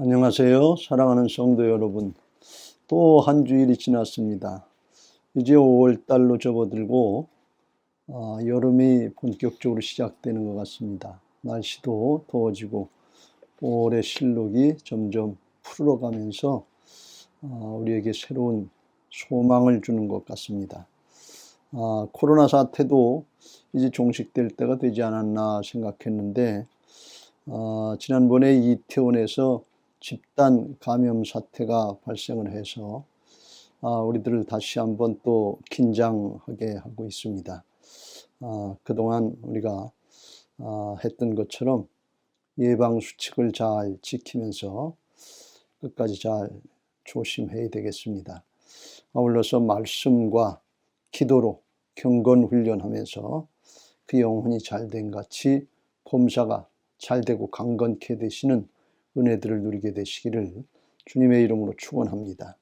안녕하세요. 사랑하는 성도 여러분. 또 한 주일이 지났습니다. 이제 5월 달로 접어들고 아, 여름이 본격적으로 시작되는 것 같습니다. 날씨도 더워지고 올해 실록이 점점 풀어가면서 아, 우리에게 새로운 소망을 주는 것 같습니다. 아, 코로나 사태도 이제 종식될 때가 되지 않았나 생각했는데 어, 지난번에 이태원에서 집단 감염 사태가 발생을 해서 아, 우리들을 다시 한번 또 긴장하게 하고 있습니다. 아, 그동안 우리가 아, 했던 것처럼 예방 수칙을 잘 지키면서 끝까지 잘 조심해야 되겠습니다. 아울러서 말씀과 기도로 경건 훈련하면서 그 영혼이 잘 된 같이 범사가 잘 되고 강건케 되시는 은혜들을 누리게 되시기를 주님의 이름으로 축원합니다.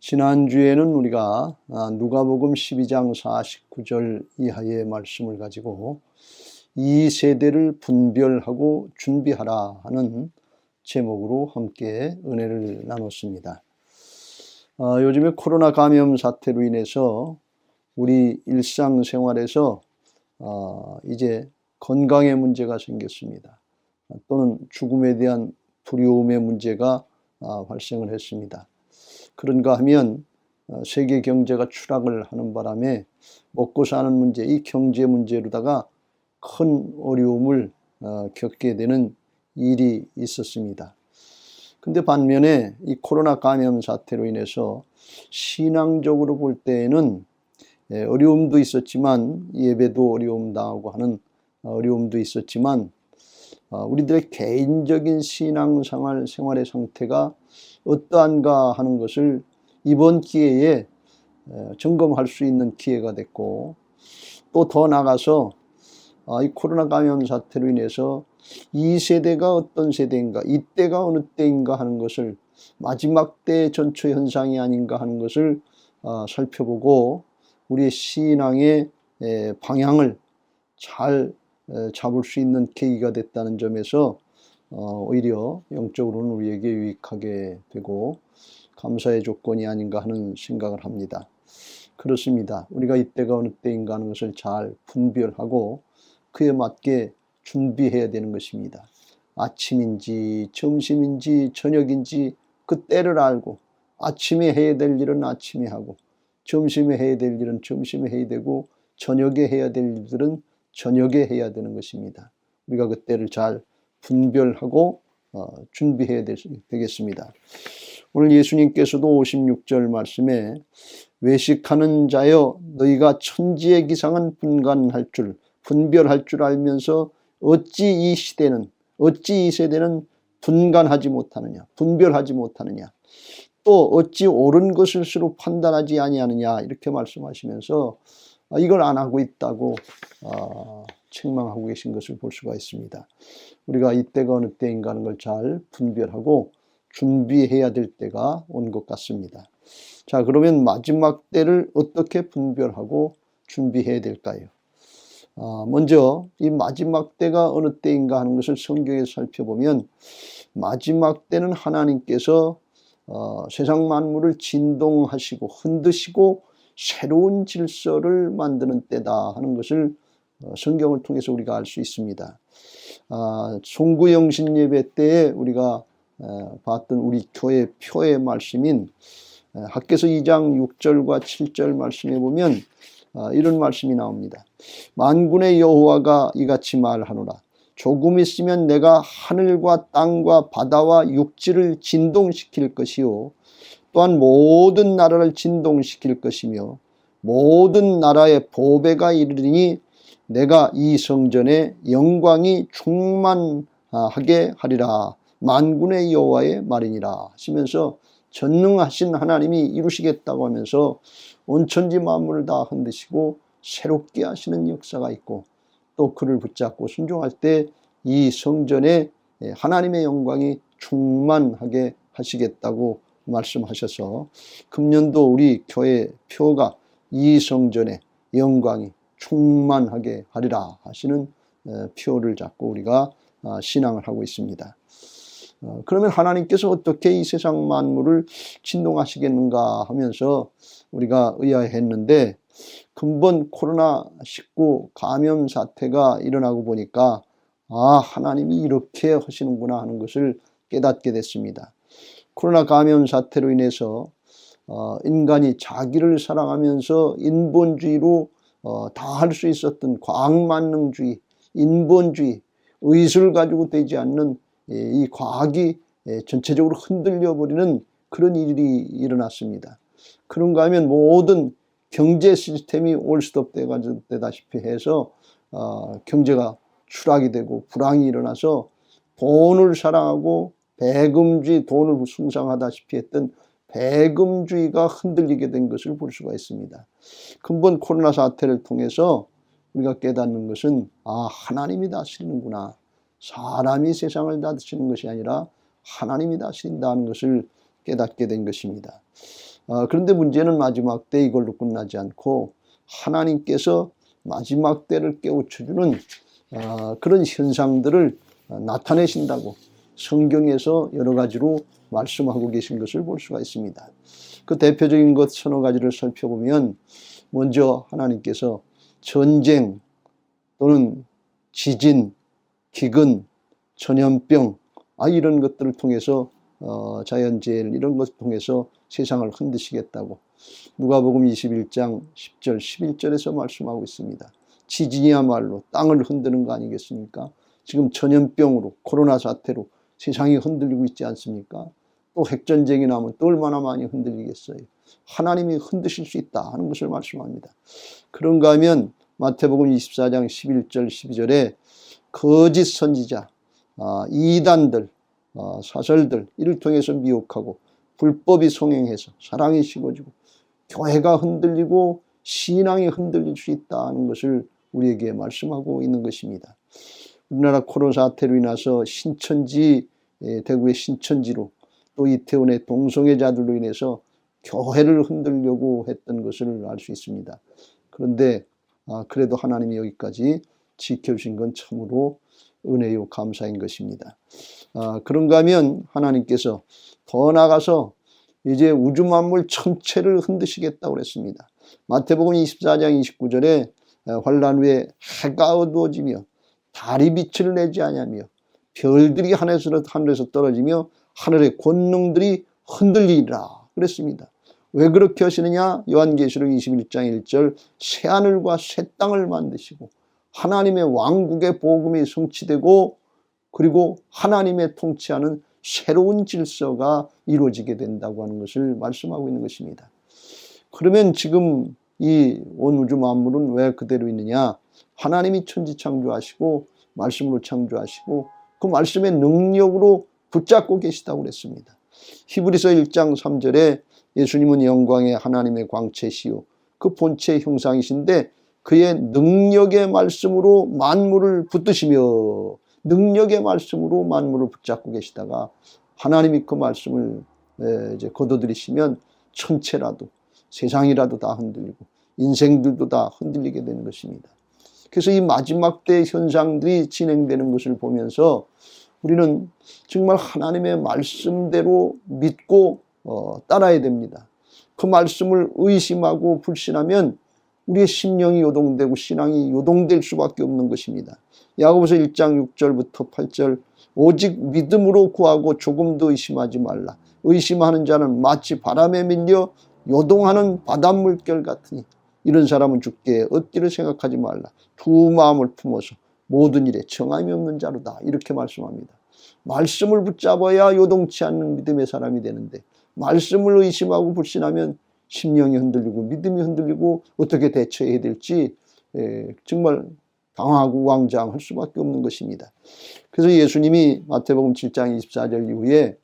지난주에는 우리가 아, 누가복음 12장 49절 이하의 말씀을 가지고 이 세대를 분별하고 준비하라 하는 제목으로 함께 은혜를 나눴습니다. 아, 요즘에 코로나 감염 사태로 인해서 우리 일상생활에서 아, 이제 건강의 문제가 생겼습니다. 또는 죽음에 대한 두려움의 문제가 아, 발생을 했습니다. 그런가 하면 어, 세계 경제가 추락을 하는 바람에 먹고 사는 문제, 이 경제 문제로다가 큰 어려움을 어, 겪게 되는 일이 있었습니다. 근데 반면에 이 코로나 감염 사태로 인해서 신앙적으로 볼 때에는 예, 어려움도 있었지만 예배도 어려움 당하고 하는 어려움도 있었지만 어, 우리들의 개인적인 신앙생활 생활의 상태가 어떠한가 하는 것을 이번 기회에 점검할 수 있는 기회가 됐고 또 더 나가서 아, 이 코로나 감염 사태로 인해서 이 세대가 어떤 세대인가, 이때가 어느 때인가 하는 것을 마지막 때 전초 현상이 아닌가 하는 것을 아, 살펴보고 우리의 신앙의 방향을 잘 잡을 수 있는 계기가 됐다는 점에서 어, 오히려 영적으로는 우리에게 유익하게 되고 감사의 조건이 아닌가 하는 생각을 합니다. 그렇습니다. 우리가 이때가 어느 때인가 하는 것을 잘 분별하고 그에 맞게 준비해야 되는 것입니다. 아침인지 점심인지 저녁인지 그 때를 알고 아침에 해야 될 일은 아침에 하고 점심에 해야 될 일은 점심에 해야 되고 저녁에 해야 될 일들은 저녁에 해야 되는 것입니다. 우리가 그때를 잘 분별하고 어, 준비해야 되겠습니다. 오늘 예수님께서도 56절 말씀에 외식하는 자여 너희가 천지의 기상은 분간할 줄 분별할 줄 알면서 어찌 이 시대는 어찌 이 세대는 분간하지 못하느냐 분별하지 못하느냐 또 어찌 옳은 것을 스스로 판단하지 아니하느냐 이렇게 말씀하시면서 아, 이걸 안 하고 있다고 어, 책망하고 계신 것을 볼 수가 있습니다. 우리가 이때가 어느 때인가 하는 걸 잘 분별하고 준비해야 될 때가 온 것 같습니다. 자, 그러면 마지막 때를 어떻게 분별하고 준비해야 될까요? 어, 먼저 이 마지막 때가 어느 때인가 하는 것을 성경에서 살펴보면 마지막 때는 하나님께서 어, 세상 만물을 진동하시고 흔드시고 새로운 질서를 만드는 때다 하는 것을 어, 성경을 통해서 우리가 알 수 있습니다. 아, 송구영신 예배 때에 우리가 어, 봤던 우리 교회 표의 말씀인 어, 학계서 2장 6절과 7절 말씀에 보면 이런 말씀이 나옵니다. 만군의 여호와가 이같이 말하노라. 조금 있으면 내가 하늘과 땅과 바다와 육지를 진동시킬 것이요 또한 모든 나라를 진동시킬 것이며 모든 나라의 보배가 이르리니 내가 이 성전에 영광이 충만하게 하리라. 만군의 여호와의 말이니라. 하시면서 전능하신 하나님이 이루시겠다고 하면서 온천지 만물을 다 흔드시고 새롭게 하시는 역사가 있고 또 그를 붙잡고 순종할 때 이 성전에 하나님의 영광이 충만하게 하시겠다고 말씀하셔서 금년도 우리 교회 표가 이 성전의 영광이 충만하게 하리라 하시는 표를 잡고 우리가 아, 신앙을 하고 있습니다. 어, 그러면 하나님께서 어떻게 이 세상 만물을 진동하시겠는가 하면서 우리가 의아했는데 근본 코로나19 감염 사태가 일어나고 보니까 아, 하나님이 이렇게 하시는구나 하는 것을 깨닫게 됐습니다. 코로나 감염 사태로 인해서 어, 인간이 자기를 사랑하면서 인본주의로 어, 다 할 수 있었던 과학만능주의, 인본주의, 의술 가지고 되지 않는 예, 이 과학이 예, 전체적으로 흔들려 버리는 그런 일이 일어났습니다. 그런가 하면 모든 경제 시스템이 올스톱 되다시피 해서 어, 경제가 추락이 되고 불황이 일어나서 돈을 사랑하고 배금주의 돈을 숭상하다시피 했던 배금주의가 흔들리게 된 것을 볼 수가 있습니다. 근본 코로나 사태를 통해서 우리가 깨닫는 것은 아 하나님이 다스리는구나. 사람이 세상을 다스리는 것이 아니라 하나님이 다스린다는 것을 깨닫게 된 것입니다. 아, 그런데 문제는 마지막 때 이걸로 끝나지 않고 하나님께서 마지막 때를 깨우쳐주는 아, 그런 현상들을 나타내신다고 성경에서 여러 가지로 말씀하고 계신 것을 볼 수가 있습니다. 그 대표적인 것 서너 가지를 살펴보면 먼저 하나님께서 전쟁 또는 지진, 기근, 전염병 아 이런 것들을 통해서 어, 자연재해 이런 것을 통해서 세상을 흔드시겠다고 누가복음 21장 10절 11절에서 말씀하고 있습니다. 지진이야말로 땅을 흔드는 거 아니겠습니까? 지금 전염병으로 코로나 사태로 세상이 흔들리고 있지 않습니까? 또 핵전쟁이 나면 또 얼마나 많이 흔들리겠어요. 하나님이 흔드실 수 있다 하는 것을 말씀합니다. 그런가 하면 마태복음 24장 11절 12절에 거짓 선지자, 아, 이단들, 아, 사설들 이를 통해서 미혹하고 불법이 성행해서 사랑이 식어지고 교회가 흔들리고 신앙이 흔들릴 수 있다는 것을 우리에게 말씀하고 있는 것입니다. 우리나라 코로나 사태로 인해서 신천지 예, 대구의 신천지로 또 이태원의 동성애자들로 인해서 교회를 흔들려고 했던 것을 알 수 있습니다. 그런데 아, 그래도 하나님이 여기까지 지켜주신 건 참으로 은혜요 감사인 것입니다. 아, 그런가 하면 하나님께서 더 나가서 이제 우주 만물 전체를 흔드시겠다고 그랬습니다. 마태복음 24장 29절에 환란 후에 해가 어두워지며 달이 빛을 내지 아니하며 별들이 하늘에서 하늘에서 떨어지며 하늘의 권능들이 흔들리리라 그랬습니다. 왜 그렇게 하시느냐? 요한계시록 21장 1절 새 하늘과 새 땅을 만드시고 하나님의 왕국의 복음이 성취되고 그리고 하나님의 통치하는 새로운 질서가 이루어지게 된다고 하는 것을 말씀하고 있는 것입니다. 그러면 지금 이 온 우주 만물은 왜 그대로 있느냐? 하나님이 천지 창조하시고 말씀으로 창조하시고 그 말씀의 능력으로 붙잡고 계시다고 그랬습니다. 히브리서 1장 3절에 예수님은 영광의 하나님의 광채시요 그 본체의 형상이신데 그의 능력의 말씀으로 만물을 붙드시며 능력의 말씀으로 만물을 붙잡고 계시다가 하나님이 그 말씀을 이제 거둬들이시면 천체라도 세상이라도 다 흔들리고 인생들도 다 흔들리게 되는 것입니다. 그래서 이 마지막 때 현상들이 진행되는 것을 보면서 우리는 정말 하나님의 말씀대로 믿고 어, 따라야 됩니다. 그 말씀을 의심하고 불신하면 우리의 심령이 요동되고 신앙이 요동될 수밖에 없는 것입니다. 야고보서 1장 6절부터 8절 오직 믿음으로 구하고 조금도 의심하지 말라. 의심하는 자는 마치 바람에 밀려 요동하는 바닷물결 같으니 이런 사람은 죽게 얻기를 생각하지 말라. 두 마음을 품어서 모든 일에 정함이 없는 자로다. 이렇게 말씀합니다. 말씀을 붙잡아야 요동치 않는 믿음의 사람이 되는데 말씀을 의심하고 불신하면 심령이 흔들리고 믿음이 흔들리고 어떻게 대처해야 될지 에, 정말 당하고 왕장할 수밖에 없는 것입니다. 그래서 예수님이 마태복음 7장 24절 이후에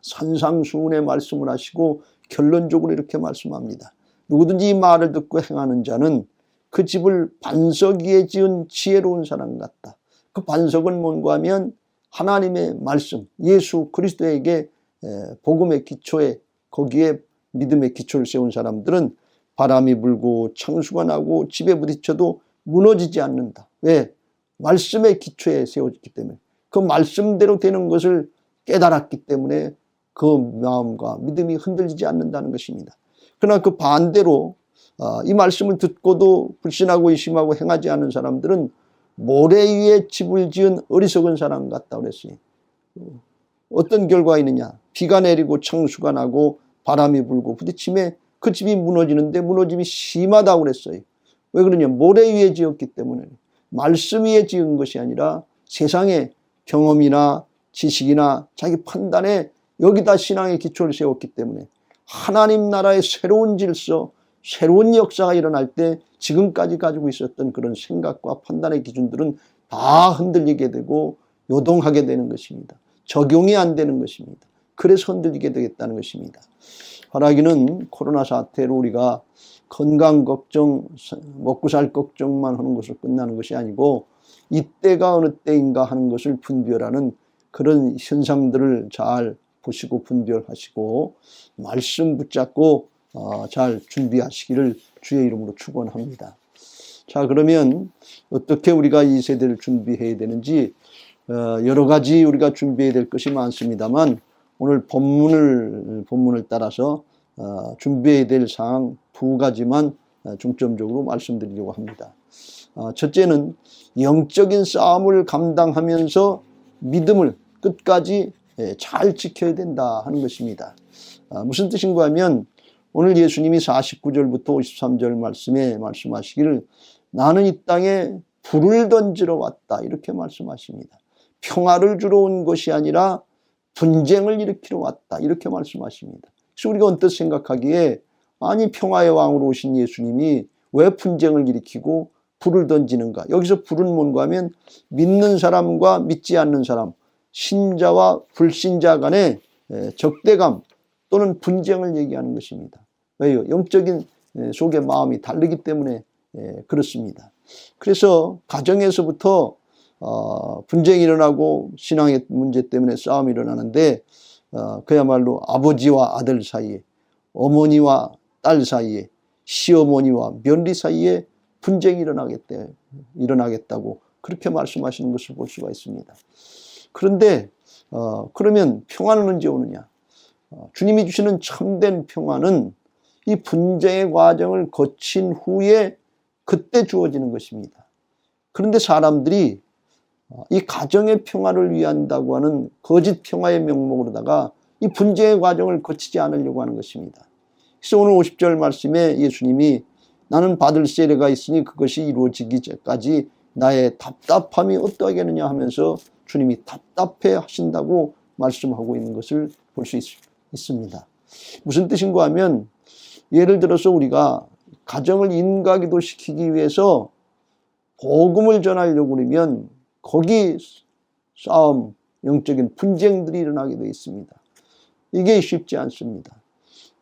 산상수훈의 말씀을 하시고 결론적으로 이렇게 말씀합니다. 누구든지 이 말을 듣고 행하는 자는 그 집을 반석 위에 지은 지혜로운 사람 같다. 그 반석은 뭔가 하면 하나님의 말씀, 예수 그리스도에게 복음의 기초에 거기에 믿음의 기초를 세운 사람들은 바람이 불고 창수가 나고 집에 부딪혀도 무너지지 않는다. 왜? 말씀의 기초에 세워졌기 때문에 그 말씀대로 되는 것을 깨달았기 때문에 그 마음과 믿음이 흔들리지 않는다는 것입니다. 그러나 그 반대로 어, 이 말씀을 듣고도 불신하고 의심하고 행하지 않은 사람들은 모래 위에 집을 지은 어리석은 사람 같다 그랬어요. 어떤 결과가 있느냐? 비가 내리고 창수가 나고 바람이 불고 부딪힘에 그 집이 무너지는데 무너짐이 심하다고 그랬어요. 왜 그러냐? 모래 위에 지었기 때문에 말씀 위에 지은 것이 아니라 세상의 경험이나 지식이나 자기 판단에 여기다 신앙의 기초를 세웠기 때문에 하나님 나라의 새로운 질서, 새로운 역사가 일어날 때 지금까지 가지고 있었던 그런 생각과 판단의 기준들은 다 흔들리게 되고 요동하게 되는 것입니다. 적용이 안 되는 것입니다. 그래서 흔들리게 되겠다는 것입니다. 화라기는 코로나 사태로 우리가 건강 걱정, 먹고 살 걱정만 하는 것으로 끝나는 것이 아니고 이때가 어느 때인가 하는 것을 분별하는 그런 현상들을 잘 보시고 분별하시고 말씀 붙잡고 어, 잘 준비하시기를 주의 이름으로 축원합니다. 자 그러면 어떻게 우리가 이 세대를 준비해야 되는지 어, 여러 가지 우리가 준비해야 될 것이 많습니다만 오늘 본문을 본문을 따라서 어, 준비해야 될 사항 두 가지만 어, 중점적으로 말씀드리려고 합니다. 어, 첫째는 영적인 싸움을 감당하면서 믿음을 끝까지 예, 잘 지켜야 된다 하는 것입니다. 아, 무슨 뜻인가 하면 오늘 예수님이 49절부터 53절 말씀에 말씀하시기를 나는 이 땅에 불을 던지러 왔다 이렇게 말씀하십니다. 평화를 주러 온 것이 아니라 분쟁을 일으키러 왔다 이렇게 말씀하십니다. 그래서 우리가 언뜻 생각하기에 아니 평화의 왕으로 오신 예수님이 왜 분쟁을 일으키고 불을 던지는가? 여기서 불은 뭔가 하면 믿는 사람과 믿지 않는 사람, 신자와 불신자 간의 적대감 또는 분쟁을 얘기하는 것입니다. 왜요? 영적인 속의 마음이 다르기 때문에 그렇습니다. 그래서 가정에서부터 어, 분쟁이 일어나고 신앙의 문제 때문에 싸움이 일어나는데 어, 그야말로 아버지와 아들 사이에 어머니와 딸 사이에 시어머니와 며느리 사이에 분쟁이 일어나겠다고 그렇게 말씀하시는 것을 볼 수가 있습니다. 그런데 어, 그러면 평화는 언제 오느냐? 어, 주님이 주시는 참된 평화는 이 분쟁의 과정을 거친 후에 그때 주어지는 것입니다. 그런데 사람들이 어, 이 가정의 평화를 위한다고 하는 거짓 평화의 명목으로다가 이 분쟁의 과정을 거치지 않으려고 하는 것입니다. 그래서 오늘 50절 말씀에 예수님이 나는 받을 세례가 있으니 그것이 이루어지기까지 나의 답답함이 어떠하겠느냐 하면서 주님이 답답해 하신다고 말씀하고 있는 것을 볼 수 있습니다. 무슨 뜻인가 하면 예를 들어서 우리가 가정을 인가기도 시키기 위해서 복음을 전하려고 그러면 거기 싸움, 영적인 분쟁들이 일어나게 되어 있습니다. 이게 쉽지 않습니다.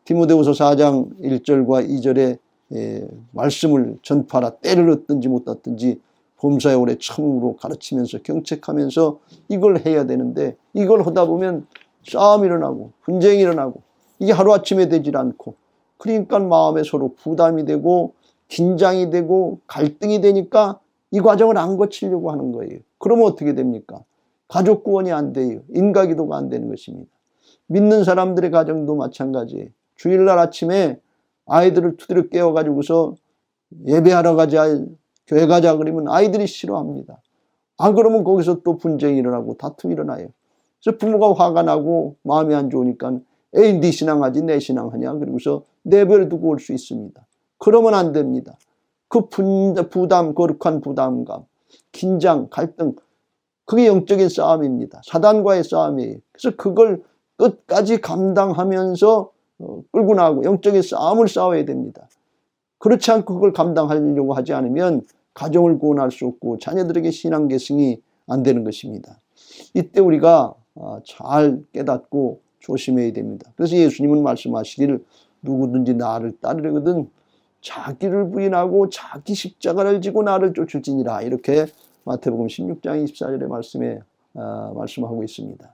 디모데후서 4장 1절과 2절에 예, 말씀을 전파하라 때를 얻든지 못 얻든지 범사에 오래 처음으로 가르치면서 경책하면서 이걸 해야 되는데 이걸 하다 보면 싸움이 일어나고 분쟁이 일어나고 이게 하루아침에 되질 않고 그러니까 마음에 서로 부담이 되고 긴장이 되고 갈등이 되니까 이 과정을 안 거치려고 하는 거예요. 그러면 어떻게 됩니까? 가족 구원이 안 돼요. 인가 기도가 안 되는 것입니다. 믿는 사람들의 가정도 마찬가지예요. 주일날 아침에 아이들을 두드려 깨워가지고서 예배하러 가자, 교회 가자 그러면 아이들이 싫어합니다. 안 아, 그러면 거기서 또 분쟁이 일어나고 다툼이 일어나요. 그래서 부모가 화가 나고 마음이 안 좋으니까 에이 네 신앙하지 내 신앙하냐 그러고서 내버려 두고 올 수 있습니다. 그러면 안 됩니다. 그 부담, 거룩한 부담감, 긴장, 갈등 그게 영적인 싸움입니다. 사단과의 싸움이에요. 그래서 그걸 끝까지 감당하면서 어, 끌고 나가고 영적인 싸움을 싸워야 됩니다. 그렇지 않고 그걸 감당하려고 하지 않으면 가정을 구원할 수 없고 자녀들에게 신앙 계승이 안 되는 것입니다. 이때 우리가 아, 잘 깨닫고 조심해야 됩니다. 그래서 예수님은 말씀하시기를 누구든지 나를 따르려거든 자기를 부인하고 자기 십자가를 지고 나를 쫓을지니라 이렇게 마태복음 16장 24절의 말씀에 아, 말씀하고 있습니다.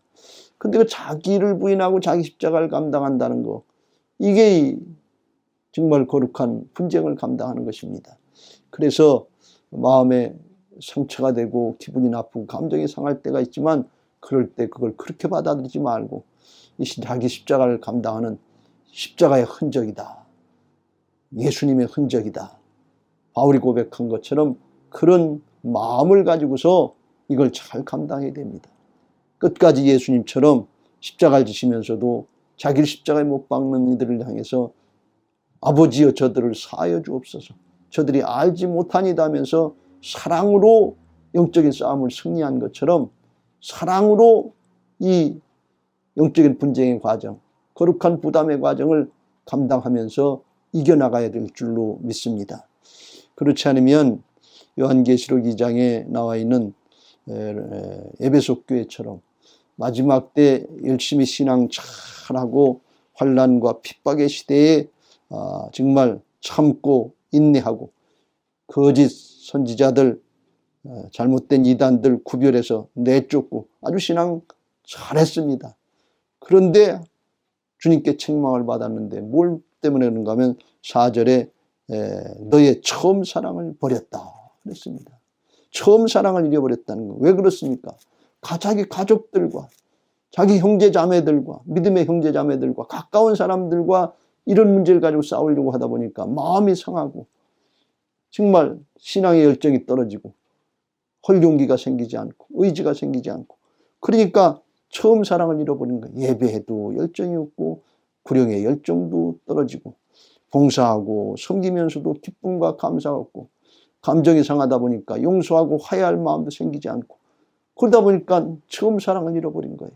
근데 그 자기를 부인하고 자기 십자가를 감당한다는 거 이게 정말 거룩한 분쟁을 감당하는 것입니다. 그래서 마음에 상처가 되고 기분이 나쁘고 감정이 상할 때가 있지만 그럴 때 그걸 그렇게 받아들이지 말고 이 자기 십자가를 감당하는 십자가의 흔적이다. 예수님의 흔적이다. 바울이 고백한 것처럼 그런 마음을 가지고서 이걸 잘 감당해야 됩니다. 끝까지 예수님처럼 십자가를 지시면서도 자기를 십자가에 못 박는 이들을 향해서 아버지여 저들을 사하여 주옵소서. 저들이 알지 못하니다 하면서 사랑으로 영적인 싸움을 승리한 것처럼 사랑으로 이 영적인 분쟁의 과정, 거룩한 부담의 과정을 감당하면서 이겨나가야 될 줄로 믿습니다. 그렇지 않으면 요한계시록 2장에 나와 있는 에베소 교회처럼 마지막 때 열심히 신앙 잘하고 환란과 핍박의 시대에 아, 정말 참고 인내하고 거짓 선지자들 어, 잘못된 이단들 구별해서 내쫓고 아주 신앙 잘했습니다. 그런데 주님께 책망을 받았는데 뭘 때문에 그런가 하면 4절에 너의 처음 사랑을 버렸다 그랬습니다. 처음 사랑을 잃어버렸다는 거. 왜 그렇습니까? 자기 가족들과 자기 형제 자매들과 믿음의 형제 자매들과 가까운 사람들과 이런 문제를 가지고 싸우려고 하다 보니까 마음이 상하고 정말 신앙의 열정이 떨어지고 헐용기가 생기지 않고 의지가 생기지 않고 그러니까 처음 사랑을 잃어버린 거예요. 예배해도 열정이 없고 구령의 열정도 떨어지고 봉사하고 섬기면서도 기쁨과 감사가 없고 감정이 상하다 보니까 용서하고 화해할 마음도 생기지 않고 그러다 보니까 처음 사랑을 잃어버린 거예요.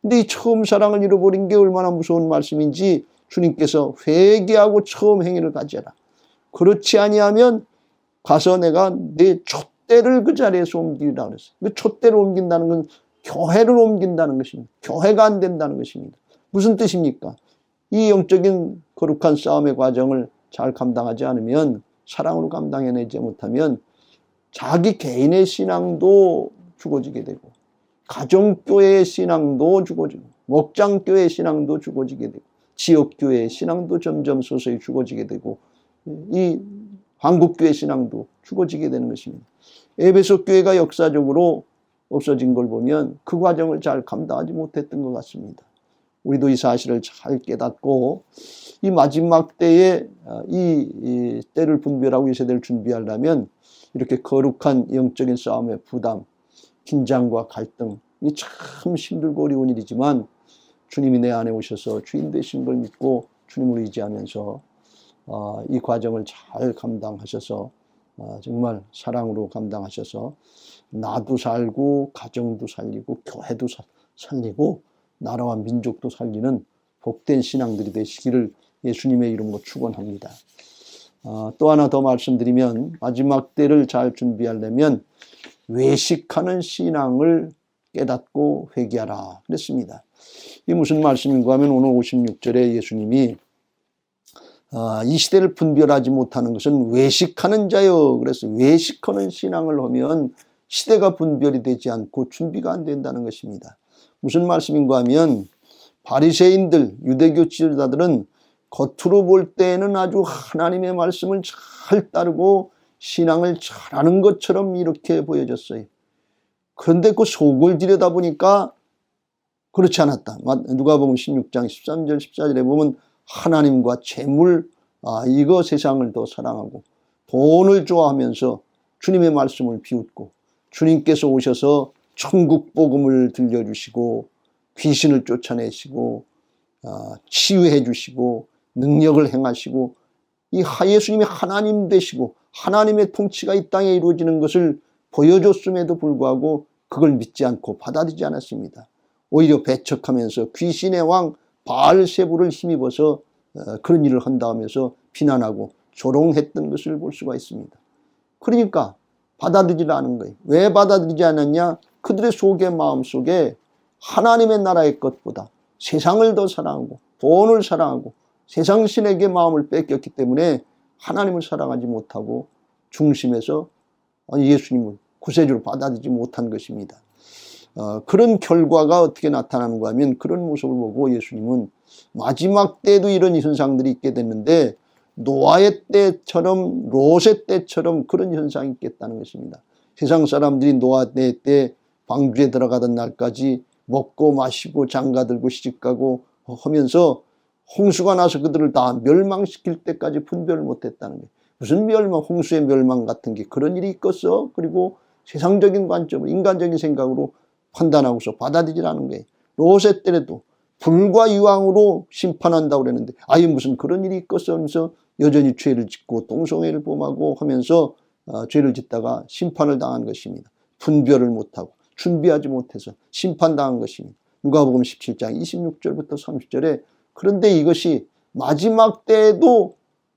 근데 이 처음 사랑을 잃어버린 게 얼마나 무서운 말씀인지 주님께서 회개하고 처음 행위를 가져라. 그렇지 아니하면 가서 내가 내 촛대를 그 자리에서 옮기라 그랬어요. 그 촛대를 옮긴다는 건 교회를 옮긴다는 것입니다. 교회가 안 된다는 것입니다. 무슨 뜻입니까? 이 영적인 거룩한 싸움의 과정을 잘 감당하지 않으면 사랑으로 감당해내지 못하면 자기 개인의 신앙도 죽어지게 되고 가정교회의 신앙도 죽어지고 목장교회의 신앙도 죽어지게 되고 지역교회의 신앙도 점점 서서히 죽어지게 되고 이 한국교회 신앙도 죽어지게 되는 것입니다. 에베소 교회가 역사적으로 없어진 걸 보면 그 과정을 잘 감당하지 못했던 것 같습니다. 우리도 이 사실을 잘 깨닫고 이 마지막 때에 아, 이, 때를 분별하고 이 세대를 준비하려면 이렇게 거룩한 영적인 싸움의 부담, 긴장과 갈등, 이 참 힘들고 어려운 일이지만 주님이 내 안에 오셔서 주인 되신 걸 믿고 주님을 의지하면서 아, 이 과정을 잘 감당하셔서 아, 정말 사랑으로 감당하셔서 나도 살고 가정도 살리고 교회도 살리고 나라와 민족도 살리는 복된 신앙들이 되시기를 예수님의 이름으로 축원합니다. 어, 또 하나 더 말씀드리면 마지막 때를 잘 준비하려면 외식하는 신앙을 깨닫고 회개하라 그랬습니다. 이 무슨 말씀인가 하면 오늘 56절에 예수님이 어, 이 시대를 분별하지 못하는 것은 외식하는 자요. 그래서 외식하는 신앙을 하면 시대가 분별이 되지 않고 준비가 안 된다는 것입니다. 무슨 말씀인가 하면 바리새인들, 유대교 지도자들은 겉으로 볼 때는 아주 하나님의 말씀을 잘 따르고 신앙을 잘하는 것처럼 이렇게 보여졌어요. 그런데 그 속을 들여다보니까 그렇지 않았다. 누가 보면 16장 13절 14절에 보면 하나님과 재물 아, 이거 세상을 더 사랑하고 돈을 좋아하면서 주님의 말씀을 비웃고 주님께서 오셔서 천국 복음을 들려주시고 귀신을 쫓아내시고 아, 치유해 주시고 능력을 행하시고 이 예수님이 하나님 되시고 하나님의 통치가 이 땅에 이루어지는 것을 보여줬음에도 불구하고 그걸 믿지 않고 받아들이지 않았습니다. 오히려 배척하면서 귀신의 왕 바알세부를 힘입어서 어, 그런 일을 한다 하면서 비난하고 조롱했던 것을 볼 수가 있습니다. 그러니까 받아들이지 않은 거예요. 왜 받아들이지 않았냐? 그들의 속에 하나님의 나라의 것보다 세상을 더 사랑하고 돈을 사랑하고 세상 신에게 마음을 뺏겼기 때문에 하나님을 사랑하지 못하고 중심에서 예수님을 구세주로 받아들이지 못한 것입니다. 어, 그런 결과가 어떻게 나타나는가 하면 그런 모습을 보고 예수님은 마지막 때도 이런 현상들이 있게 됐는데 노아의 때처럼 롯의 때처럼 그런 현상이 있겠다는 것입니다. 세상 사람들이 노아 때 방주에 들어가던 날까지 먹고 마시고 장가들고 시집가고 하면서 홍수가 나서 그들을 다 멸망시킬 때까지 분별을 못했다는 게 무슨 멸망, 홍수의 멸망 같은 게 그런 일이 있겠어? 그리고 세상적인 관점으로 인간적인 생각으로 판단하고서 받아들이지 않은 거예요. 롯의 때에도 불과 유황으로 심판한다고 그랬는데 아예 무슨 그런 일이 있겠어 하면서 여전히 죄를 짓고 똥성애를 범하고 하면서 어, 죄를 짓다가 심판을 당한 것입니다. 분별을 못하고 준비하지 못해서 심판당한 것입니다. 누가복음 17장 26절부터 30절에 그런데 이것이 마지막 때에도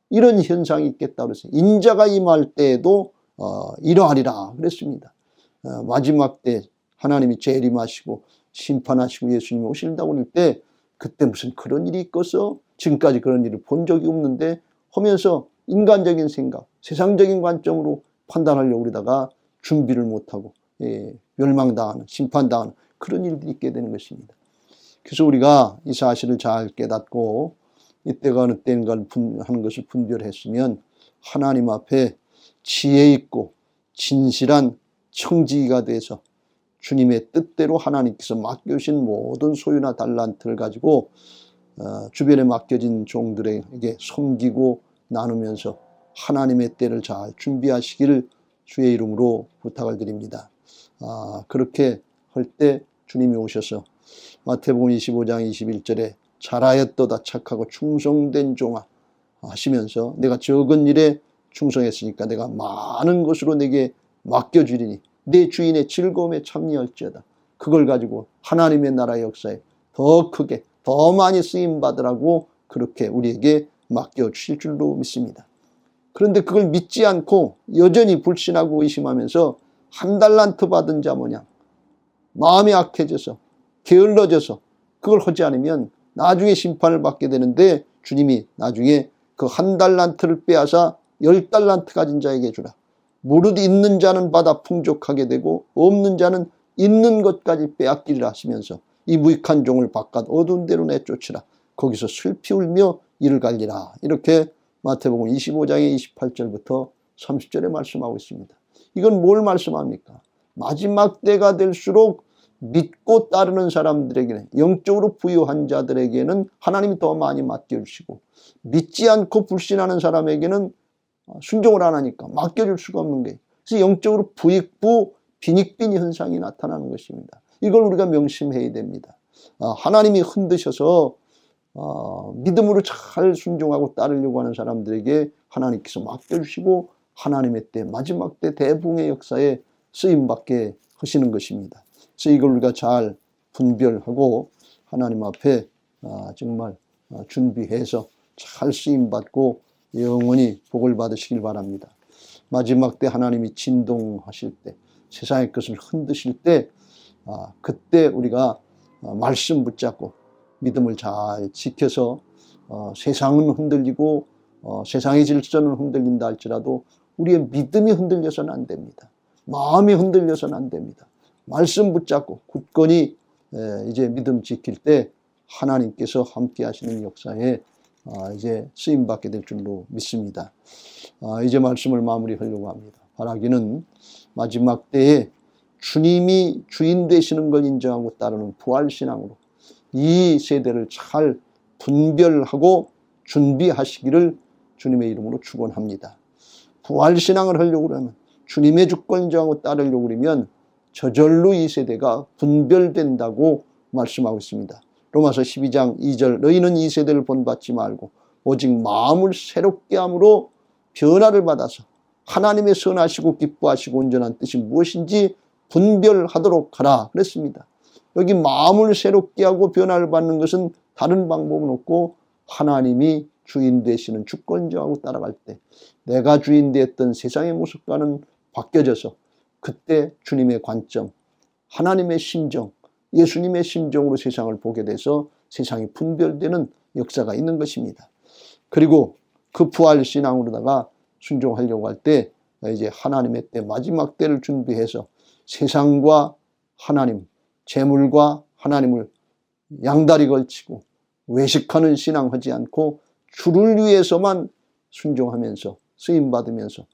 이런 현상이 있겠다 그랬어요. 인자가 임할 때에도 어, 이러하리라 그랬습니다. 어, 마지막 때 하나님이 재림하시고 심판하시고 예수님이 오신다고 할 때 그때 무슨 그런 일이 있겠어? 지금까지 그런 일을 본 적이 없는데 하면서 인간적인 생각, 세상적인 관점으로 판단하려고 그러다가 준비를 못하고 예, 멸망당하는, 심판당하는 그런 일들이 있게 되는 것입니다. 그래서 우리가 이 사실을 잘 깨닫고 이때가 어느 때인가 하는 것을 분별했으면 하나님 앞에 지혜 있고 진실한 청지기가 돼서 주님의 뜻대로 하나님께서 맡겨주신 모든 소유나 달란트를 가지고 어, 주변에 맡겨진 종들에게 섬기고 나누면서 하나님의 때를 잘 준비하시기를 주의 이름으로 부탁을 드립니다. 아, 그렇게 할 때 주님이 오셔서 마태복음 25장 21절에 잘하였도다 착하고 충성된 종아 하시면서 내가 적은 일에 충성했으니까 내가 많은 것으로 내게 맡겨주리니 내 주인의 즐거움에 참여할지어다. 그걸 가지고 하나님의 나라 역사에 더 크게 더 많이 쓰임 받으라고 그렇게 우리에게 맡겨 주실 줄로 믿습니다. 그런데 그걸 믿지 않고 여전히 불신하고 의심하면서 한 달란트 받은 자 모양 마음이 악해져서 게을러져서 그걸 하지 않으면 나중에 심판을 받게 되는데 주님이 나중에 그 한 달란트를 빼앗아 열 달란트 가진 자에게 주라. 무릇 있는 자는 받아 풍족하게 되고 없는 자는 있는 것까지 빼앗기리라 하시면서 이 무익한 종을 바깥 어두운 데로 내쫓으라. 거기서 슬피 울며 이를 갈리라. 이렇게 마태복음 25장의 28절부터 30절에 말씀하고 있습니다. 이건 뭘 말씀합니까? 마지막 때가 될수록 믿고 따르는 사람들에게는 영적으로 부유한 자들에게는 하나님이 더 많이 맡겨주시고 믿지 않고 불신하는 사람에게는 순종을 안 하니까 맡겨줄 수가 없는 게 그래서 영적으로 부익부 빈익빈 현상이 나타나는 것입니다. 이걸 우리가 명심해야 됩니다. 아, 하나님이 흔드셔서 어, 믿음으로 잘 순종하고 따르려고 하는 사람들에게 하나님께서 맡겨주시고 하나님의 때 마지막 때 대붕의 역사에 쓰임받게 하시는 것입니다. 그래서 이걸 우리가 잘 분별하고 하나님 앞에 아, 정말 아, 준비해서 잘 쓰임받고 영원히 복을 받으시길 바랍니다. 마지막 때 하나님이 진동하실 때 세상의 것을 흔드실 때 아, 그때 우리가 말씀 붙잡고 믿음을 잘 지켜서 어, 세상은 흔들리고 어, 세상의 질서는 흔들린다 할지라도 우리의 믿음이 흔들려서는 안 됩니다. 마음이 흔들려서는 안 됩니다. 말씀 붙잡고 굳건히 이제 믿음 지킬 때 하나님께서 함께 하시는 역사에 아, 이제 쓰임 받게 될 줄로 믿습니다. 아, 이제 말씀을 마무리하려고 합니다. 바라기는 마지막 때에 주님이 주인 되시는 걸 인정하고 따르는 부활 신앙으로 이 세대를 잘 분별하고 준비하시기를 주님의 이름으로 축원합니다. 부활 신앙을 하려고 그러면 주님의 주권 인정하고 따르려고 그러면 저절로 이 세대가 분별된다고 말씀하고 있습니다. 로마서 12장 2절 너희는 이 세대를 본받지 말고 오직 마음을 새롭게 함으로 변화를 받아서 하나님의 선하시고 기뻐하시고 온전한 뜻이 무엇인지 분별하도록 하라 그랬습니다. 여기 마음을 새롭게 하고 변화를 받는 것은 다른 방법은 없고 하나님이 주인 되시는 주권자하고 따라갈 때 내가 주인 되었던 세상의 모습과는 바뀌어져서 그때 주님의 관점, 하나님의 심정, 예수님의 심정으로 세상을 보게 돼서 세상이 분별되는 역사가 있는 것입니다. 그리고 그 부활 신앙으로다가 순종하려고 할 때 이제 하나님의 때 마지막 때를 준비해서 세상과 하나님, 재물과 하나님을 양다리 걸치고 외식하는 신앙하지 않고 주를 위해서만 순종하면서 쓰임 받으면서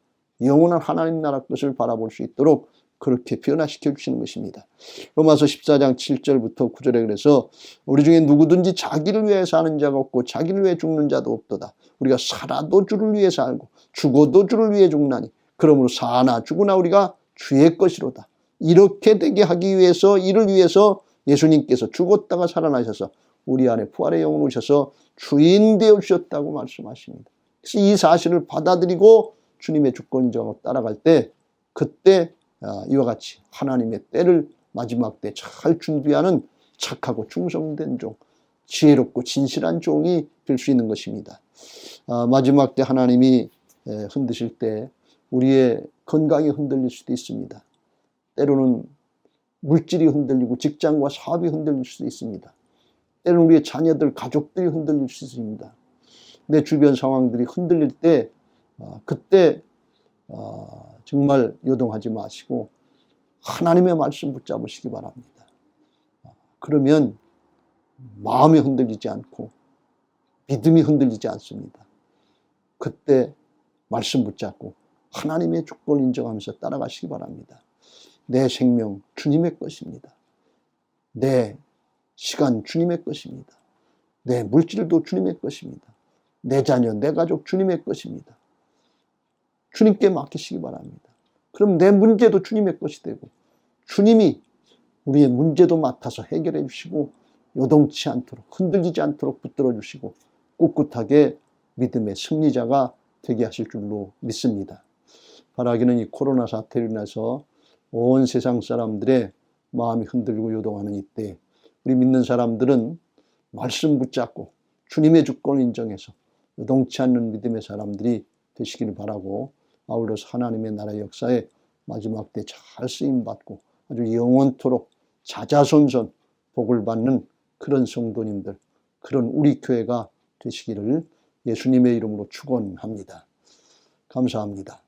영원한 하나님 나라 것을 바라볼 수 있도록 그렇게 변화시켜 주시는 것입니다. 로마서 14장 7절부터 9절에 그래서 우리 중에 누구든지 자기를 위해 사는 자가 없고 자기를 위해 죽는 자도 없도다. 우리가 살아도 주를 위해 살고 죽어도 주를 위해 죽나니 그러므로 사나 죽으나 우리가 주의 것이로다. 이렇게 되게 하기 위해서 이를 위해서 예수님께서 죽었다가 살아나셔서 우리 안에 부활의 영을 오셔서 주인 되어 주셨다고 말씀하십니다. 그래서 이 사실을 받아들이고 주님의 주권 인정하고 따라갈 때 그때 아, 이와 같이 하나님의 때를 마지막 때 잘 준비하는 착하고 충성된 종, 지혜롭고 진실한 종이 될 수 있는 것입니다. 아, 마지막 때 하나님이 흔드실 때 우리의 건강이 흔들릴 수도 있습니다. 때로는 물질이 흔들리고 직장과 사업이 흔들릴 수도 있습니다. 때로는 우리의 자녀들, 가족들이 흔들릴 수 있습니다. 내 주변 상황들이 흔들릴 때 아, 그때 정말 요동하지 마시고 하나님의 말씀 붙잡으시기 바랍니다. 그러면 마음이 흔들리지 않고 믿음이 흔들리지 않습니다. 그때 말씀 붙잡고 하나님의 주권을 인정하면서 따라가시기 바랍니다. 내 생명 주님의 것입니다. 내 시간 주님의 것입니다. 내 물질도 주님의 것입니다. 내 자녀, 내 가족 주님의 것입니다. 주님께 맡기시기 바랍니다. 그럼 내 문제도 주님의 것이 되고 주님이 우리의 문제도 맡아서 해결해 주시고 요동치 않도록 흔들리지 않도록 붙들어 주시고 꿋꿋하게 믿음의 승리자가 되게 하실 줄로 믿습니다. 바라기는 이 코로나 사태로 인해서 온 세상 사람들의 마음이 흔들고 요동하는 이때 우리 믿는 사람들은 말씀 붙잡고 주님의 주권을 인정해서 요동치 않는 믿음의 사람들이 되시기를 바라고 아울러서 하나님의 나라 역사에 마지막 때 잘 쓰임 받고 아주 영원토록 자자손손 복을 받는 그런 성도님들, 그런 우리 교회가 되시기를 예수님의 이름으로 축원합니다. 감사합니다.